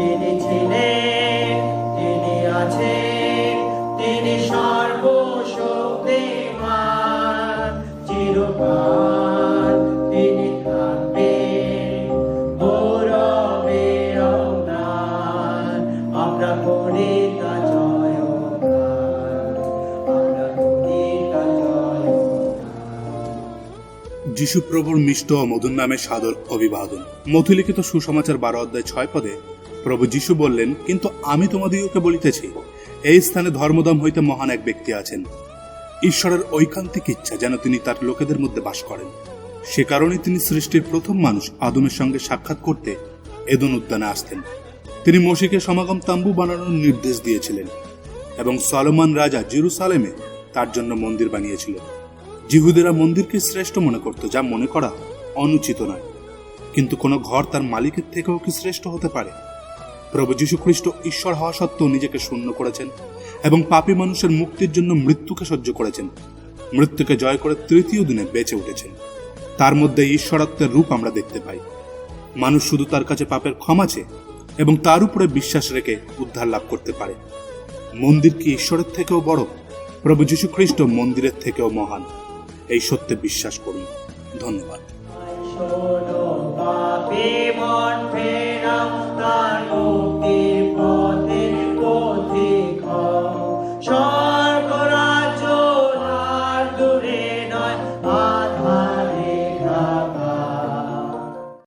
তিনি তিনি তিনি তিনি আমরা যিশুপ্রভুর মিষ্ট ও মধুর নামে সাদর অভিবাদন। মথুলিখিত সুসমাচার বারো অধ্যায় ছয় পদে প্রভু যিশু বললেন, কিন্তু আমি তোমাদিগকে বলিতেছি, এই স্থানে ধর্মদম হইতে মহান এক ব্যক্তি আছেন। ঈশ্বরের ঐকান্তিক ইচ্ছা যেন তিনি তার লোকেদের মধ্যে বাস করেন। সে কারণে তিনি সৃষ্টির প্রথম মানুষ আদমের সঙ্গে সাক্ষাৎ করতে এদন উদ্যানে আসতেন। তিনি মসিকে সমাগম তাম্বু বানানোর নির্দেশ দিয়েছিলেন এবং সলমান রাজা জেরুসালেমে তার জন্য মন্দির বানিয়েছিলেন জিহুদেরা মন্দিরকে শ্রেষ্ঠ মনে করত, যা মনে করা অনুচিত নয়। কিন্তু কোনো ঘর তার মালিকের থেকেও কি শ্রেষ্ঠ হতে পারে? প্রভু যীশু খ্রিস্ট ঈশ্বর হওয়া সত্ত্বেও নিজেকে শূন্য করেছেন এবং পাপী মানুষের মুক্তির জন্য মৃত্যুকে সহ্য করেছেন। মৃত্যুকে জয় করে তৃতীয় দিনে বেঁচে উঠেছেন। তার মধ্যে ঈশ্বরত্বের রূপ আমরা দেখতে পাই। মানুষ শুধু তার কাছে পাপের ক্ষমা চেয়ে এবং তার উপরে বিশ্বাস রেখে উদ্ধার লাভ করতে পারে। মন্দির কি ঈশ্বরের থেকেও বড়? প্রভু যীশু খ্রিস্ট মন্দিরের থেকেও মহান। এই সত্যে বিশ্বাস করুন। ধন্যবাদ। Oh, dear, oh, dear.